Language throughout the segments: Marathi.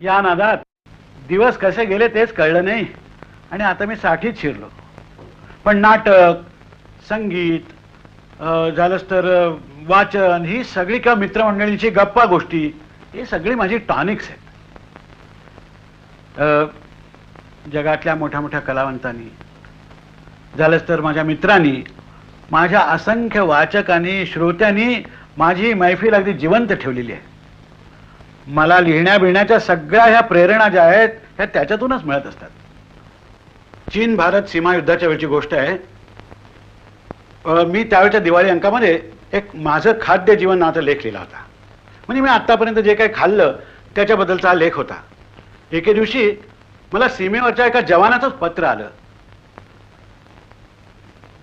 या नादात दिवस कसे गेले तेच कळलं नाही. आणि आता मी साठीत शिरलो. पण नाटक संगीत अं, झालंच तर वाचन ही सगळी का मित्रमंडळींची गप्पा गोष्टी ही सगळी माझी टॉनिक्स आहेत. अं, जगातल्या मोठ्या मोठ्या कलावंतांनी झालंच तर माझ्या मित्रांनी माझ्या असंख्य वाचकांनी श्रोत्यांनी माझी मैफिल अगदी जिवंत ठेवलेली आहे. मला लिहिण्या बिहिण्याच्या सगळ्या ह्या प्रेरणा ज्या आहेत ह्या त्याच्यातूनच मिळत असतात. चीन भारत सीमा युद्धाच्या वेळची गोष्ट आहे. मी त्यावेळच्या दिवाळी अंकामध्ये एक माझं खाद्य जीवन नावाचा लेख लिहिला होता. म्हणजे मी आत्तापर्यंत जे काही खाल्लं त्याच्याबद्दलचा हा लेख होता. एके दिवशी मला सीमेवरच्या एका जवानाचंच पत्र आलं.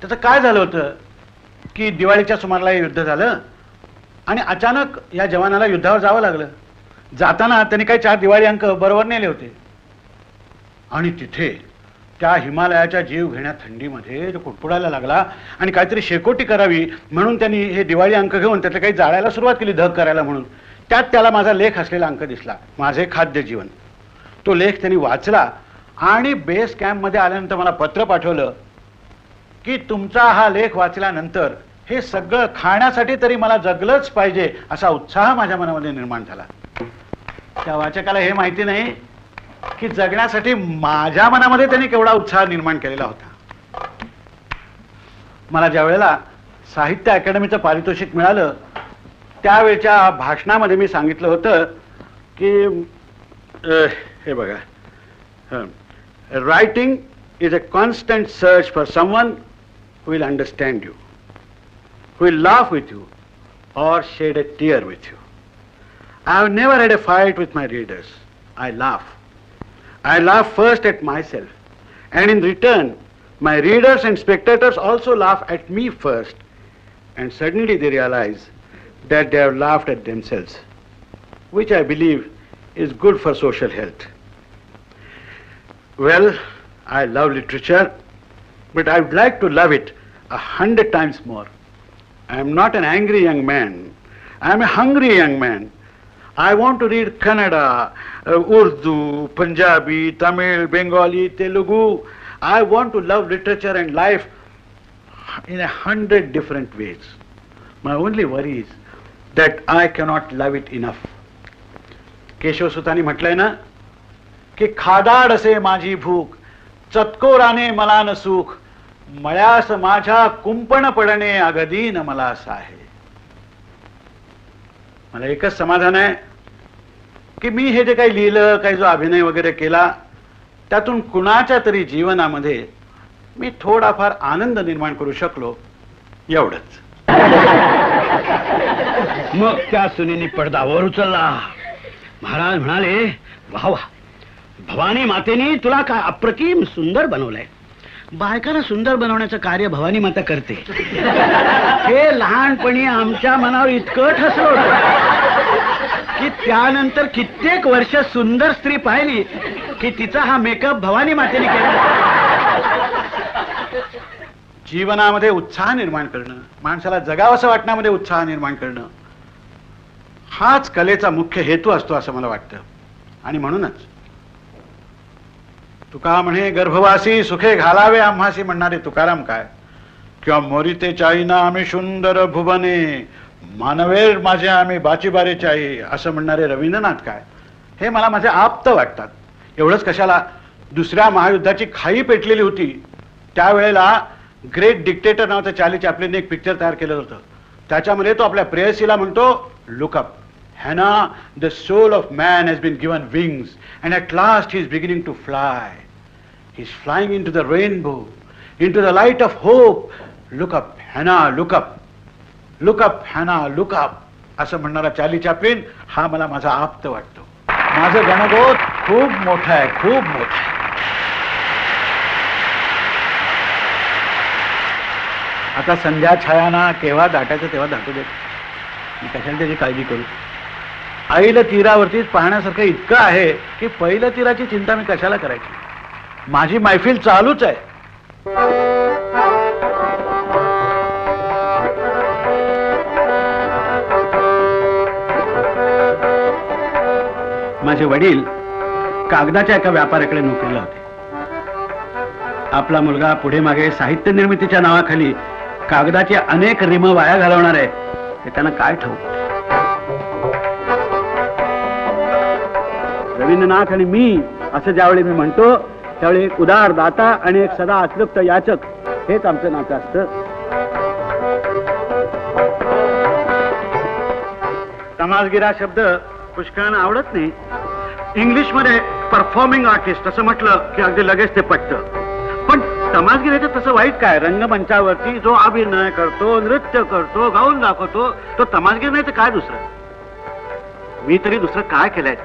त्याचं काय झालं होतं की दिवाळीच्या सुमाराला हे युद्ध झालं आणि अचानक या जवानाला युद्धावर जावं लागलं. जाताना त्यांनी काही चार दिवाळी अंक बरोबर नेले होते. आणि तिथे त्या हिमालयाच्या जीव घेण्या थंडीमध्ये तो कुटपुडायला लागला आणि काहीतरी शेकोटी करावी म्हणून त्यांनी हे दिवाळी अंक घेऊन त्यातलं काही जाळायला सुरुवात केली धग करायला म्हणून. त्यात त्याला माझा लेख असलेला अंक दिसला माझे खाद्य जीवन. तो लेख त्यांनी वाचला आणि बेस कॅम्पमध्ये आल्यानंतर मला पत्र पाठवलं की तुमचा हा लेख वाचल्यानंतर हे सगळं खाण्यासाठी तरी मला जगलंच पाहिजे असा उत्साह माझ्या मनामध्ये निर्माण झाला. त्या वाचकाला हे माहिती नाही की जगण्यासाठी माझ्या मनामध्ये त्यांनी केवढा उत्साह निर्माण केलेला होता मला ज्या वेळेला साहित्य अकॅडमीचं पारितोषिक मिळालं त्यावेळच्या भाषणामध्ये मी सांगितलं होतं की हे बघा writing is a constant search for someone who will understand you, who will laugh with you, or shed a tear with you. I have never had a fight with my readers. I laugh. I laugh first at myself, and in return, my readers and spectators also laugh at me first, and suddenly they realize that they have laughed at themselves, which I believe is good for social health. Well, I love literature, but I would like to love it a hundred times more. I am not an angry young man. I am a hungry young man. I want to read Kannada, uh, Urdu, Punjabi, Tamil, Bengali, Telugu. I want to love literature and life in a hundred different ways. My only worry is that I cannot love it enough. केशवसुतानी म्हटलंय ना की खादाड असे माझी भूक चतकोराने मला न सुख मळ्यास माझ्या कुंपण पडणे अगदीन मला असं आहे मला एकच समाधान आहे की मी हे जे काही लिहिलं काही जो अभिनय वगैरे केला त्यातून कुणाच्या तरी जीवनामध्ये मी थोडाफार आनंद निर्माण करू शकलो एवढंच. मग त्या सुनीने पडदावर उचलला. महाराज म्हणाले वा वा भवानी मातेने तुला काय अप्रतिम सुंदर बनवलंय. बायकांना सुंदर बनवण्याचं कार्य भवानी माता करते. हे लहानपणी आमच्या मनावर इतकं ठसलं की त्यानंतर कित्येक वर्ष सुंदर स्त्री पाहिली की तिचा हा मेकअप भवानी मातेने केला. जीवनामध्ये उत्साह निर्माण करणं माणसाला जगावस वाटण्यामध्ये उत्साह निर्माण करणं हाच कलेचा मुख्य हेतू असतो असं मला वाटतं. आणि म्हणूनच तुका म्हणे गर्भवासी सुखे घालावे आम्हाशी म्हणणारे तुकाराम काय? किंवा मोरिते चाईना आम्ही सुंदर भुवने मानवेर माझे आम्ही बाचीबारे चाई असं म्हणणारे रवींद्रनाथ काय? हे मला माझे आप्त वाटतात. एवढंच कशाला दुसऱ्या महायुद्धाची खाई पेटलेली होती त्यावेळेला ग्रेट डिक्टेटर नावाचं चार्ली चॅपलिनने एक पिक्चर तयार केलं होतं. त्याच्यामध्ये तो आपल्या प्रेयसीला म्हणतो look up Hannah the soul of man has been given wings and at last he is beginning to fly. He's flying into the rainbow, into the light of hope. The light of hope up. Hannah up, Hannah, Hannah up. असं म्हणणारा चार्ली चॅपलिन हा मला माझा आप्त वाटतो माझं गणगोत खूप मोठं आहे खूप मोठं आहे आता संध्या छायाना केव्हा दाटायचं तेव्हा दाटू देत मी कशाला त्याची काळजी करू आईला तीरावरतीच पाहण्यासारखं इतकं आहे की पहिल्या तीराची चिंता मी कशाला करायची माझी मैफिल चालूच आहे. माझे वडील कागदाच्या एका व्यापाऱ्याकडे नोकरीला होते. आपला मुलगा पुढे मागे साहित्य निर्मितीच्या नावाखाली कागदाची अनेक रिम वाया घालवणार आहे हे त्यांना काय ठाऊक? रवींद्रनाथ आणि मी असं ज्यावेळी मी म्हणतो त्यावेळी एक उदार दाता आणि एक सदा अतृप्त याचक हेच आमचं नातं असतं. समाजगिरा शब्द पुष्कळांना आवडत नाही. इंग्लिशमध्ये परफॉर्मिंग आर्टिस्ट असं म्हटलं की अगदी लगेच ते पटतं. पण समाजगिरीचं तसं वाईट काय? रंगमंचावरती जो अभिनय करतो नृत्य करतो गाऊन दाखवतो तो समाजगिरी नाही तर काय दुसरं? मी तरी दुसरं काय केलंय?